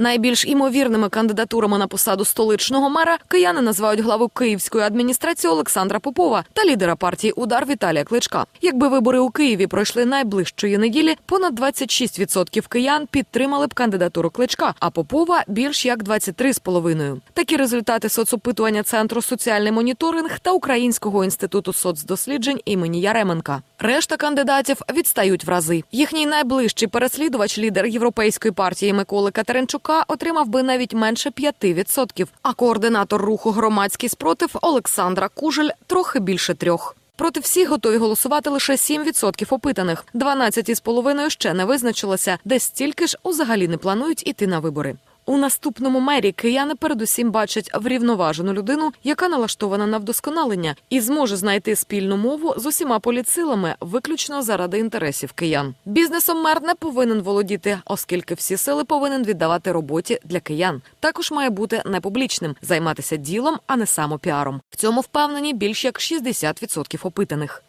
Найбільш імовірними кандидатурами на посаду столичного мера кияни називають главу київської адміністрації Олександра Попова та лідера партії Удар Віталія Кличка. Якби вибори у Києві пройшли найближчої неділі, понад 26% киян підтримали б кандидатуру Кличка, а Попова більш як 23,5%. Такі результати соцопитування центру соціальний моніторинг та Українського інституту соцдосліджень імені Яременка. Решта кандидатів відстають в рази. Їхній найближчий переслідувач, лідер європейської партії Миколи Катеринчука, отримав би навіть менше 5%, а координатор руху громадський спротив Олександра Кужель трохи більше трьох. Проти всіх готові голосувати лише 7% опитаних. 12,5% ще не визначилося, де стільки ж взагалі не планують іти на вибори. У наступному мері кияни передусім бачать врівноважену людину, яка налаштована на вдосконалення і зможе знайти спільну мову з усіма політсилами, виключно заради інтересів киян. Бізнесом мер не повинен володіти, оскільки всі сили повинен віддавати роботі для киян. Також має бути непублічним, займатися ділом, а не самопіаром. В цьому впевнені більш як 60% опитаних.